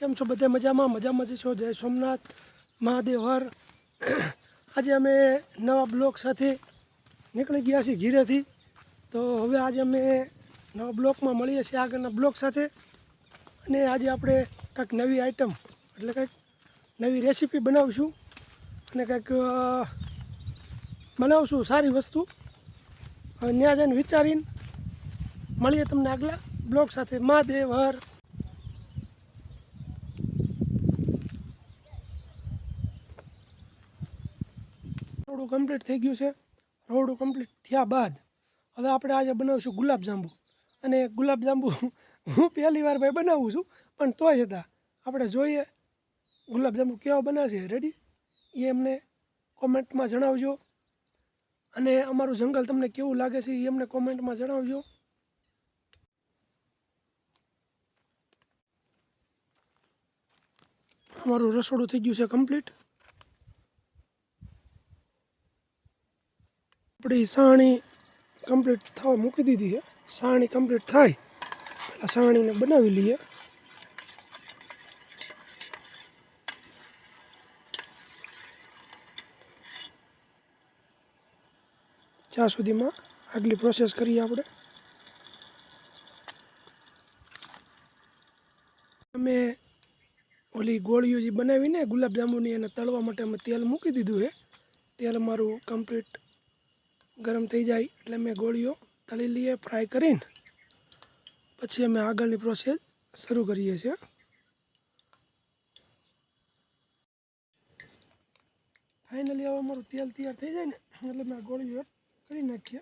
કેમ છો બધા મજામાં મજા જ છો જય સોમનાથ મહાદેવ હર આજે અમે નવા બ્લોક સાથે નીકળી ગયા છીએ ઘીરેથી તો હવે આજે અમે નવા બ્લોકમાં મળીએ છીએ આગળના બ્લોક સાથે અને આજે આપણે કંઈક નવી આઈટમ એટલે કંઈક નવી રેસીપી બનાવીશું અને કંઈક બનાવશું સારી વસ્તુ ત્યાં જઈને વિચારીને મળીએ તમને આગલા બ્લોક સાથે મહાદેવ હર આપણું કમ્પ્લીટ થઈ ગયું છે રવડું કમ્પ્લીટ થયા બાદ હવે આપણે આજે બનાવીશું ગુલાબજાંબુ અને ગુલાબજાંબુ હું પહેલી વાર ભાઈ બનાવું છું પણ તોય જતાં આપણે જોઈએ ગુલાબજાંબુ કેવા બનાવશે રેડી એ અમને કોમેન્ટમાં જણાવજો અને અમારું જંગલ તમને કેવું લાગે છે એ અમને કોમેન્ટમાં જણાવજો અમારું રસોડું થઈ ગયું છે કમ્પ્લીટ આપણી સાણી કમ્પ્લીટ થવા મૂકી દીધી છે સાણી કમ્પ્લીટ થાય પહેલાં સાણીને બનાવી લઈએ ત્યાં સુધીમાં આગલી પ્રોસેસ કરીએ આપણે અમે ઓલી ગોળીઓ જે બનાવીને ગુલાબજાંબુની એને તળવા માટે અમે તેલ મૂકી દીધું છે તેલ મારું કમ્પ્લીટ गरम થઈ જાય એટલે મે ગોળીઓ તળી લઈએ ફ્રાય કરીન પછી અમે આગળની પ્રોસેસ શરૂ કરીએ છે ફાઇનલી આ અમારું તેલ તૈયાર થઈ જાય ને એટલે મે ગોળીઓ કરી નાખીએ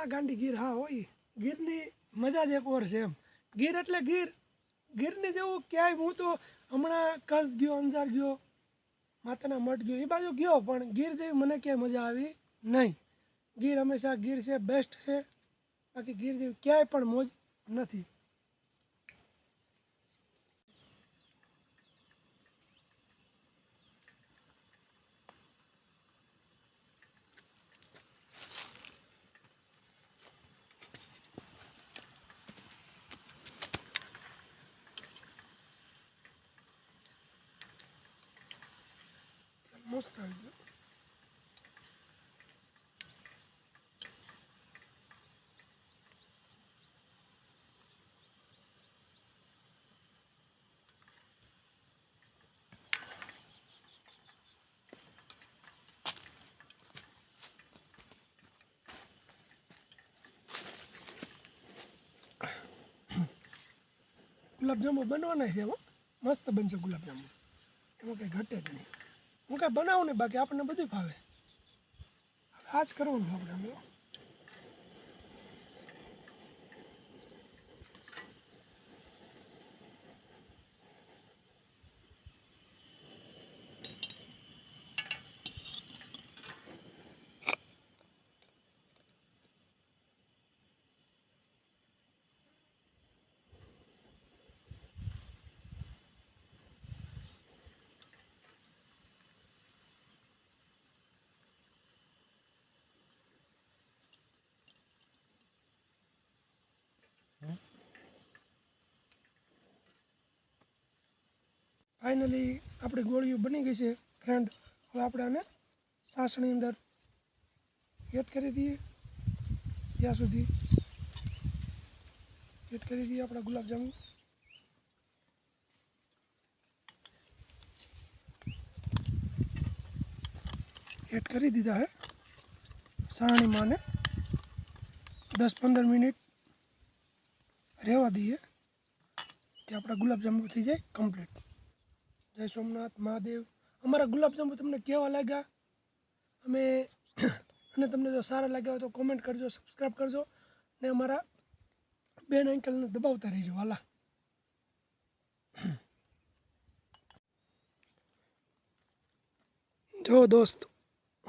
આ ગાંડી ગીર હા હોય ગીરની મજા જ એક ઓર છે એમ ગીર એટલે ગીર ગીરની જેવું ક્યાંય હું તો હમણાં કચ્છ ગયો અંજાર ગયો માતાના મઠ ગયો એ બાજુ ગયો પણ ગીર જેવી મને ક્યાંય મજા આવી નહીં ગીર હંમેશા ગીર છે બેસ્ટ છે બાકી ગીર જેવી ક્યાંય પણ મોજ નથી दोस्त गुलाब जामुन बनवा मस्त बन गुलाब जामुन एम घटे नहीं હું કાંઈ બનાવું ને બાકી આપણને બધું ભાવે આ જ કરવાનું આપણે फाइनली आपली गोळियु बन गई छे फ्रेंड હવે આપણે આને સાસણી અંદર એડ કરી દીધી ત્યાર સુધી એડ કરી દીધી આપડા ગુલાબજાંબુ એડ કરી દીધા હે સાણી માં ને 10 15 मिनिट રહેવા દીજે કે આપડા ગુલાબજાંબુ થઈ જાય કમ્પ્લીટ जय सोमनाथ महादेव अमरा गुलाबजाबू तमने के लग्या अमे तमने जो सारा लगे तो कॉमेंट करजो सब्सक्राइब करजो ने अमरा बेन एंकल ने दबावता रहो वाला जो दोस्त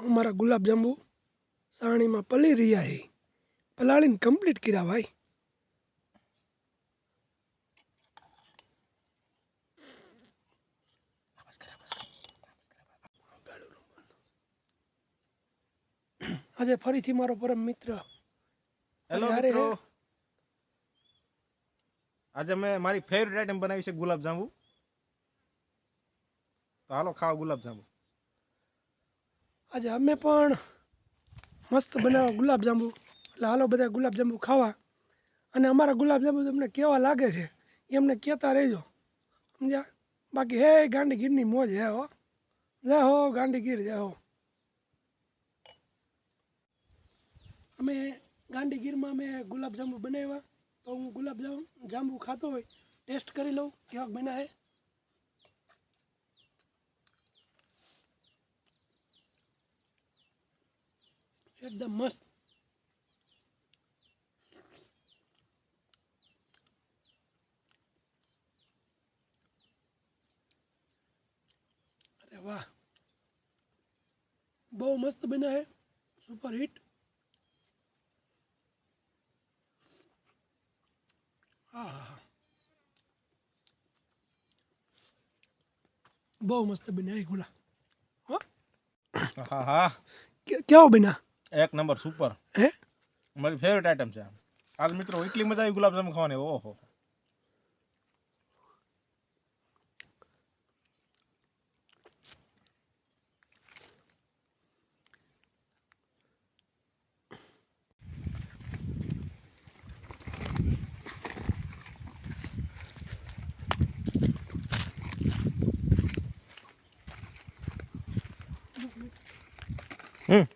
अमरा गुलाबजाबू साणी में पली रिया है पलाड़ी कम्प्लीट करा भाई આજે ફરીથી મારો પરમ મિત્ર હેલો મિત્રો આજે મેં મારી ફેવરેટ આઈટમ બનાવી છે ગુલાબજાંબુ તો હાલો ખાઓ ગુલાબજાંબુ આજે અમે પણ મસ્ત બનાવ્યા ગુલાબજાંબુ એટલે હાલો બધા ગુલાબજાંબુ ખાવા અને અમારા ગુલાબજાંબુ તમને કેવા લાગે છે એ અમને કહેતા રહેજો સમજ્યા બાકી હે ગાંડીગીરની મોજ હે હો જય હો ગાંડીગીર જય હો अमे गांधीगीर में अमे गुलाबजाबू बनाया तो हूँ गुलाब जाम जांबू खाते हुए टेस्ट कर लो कि बना है एकदम मस्त वाह बहुत मस्त बना है सुपर हिट बहु मस्त बना है हाँ? क्या हो बिना एक नंबर सुपर है मेरी फेवरेट आइटम से आज मित्रों इतनी मजा आई गुलाब जामुन खाने ओहो Hum.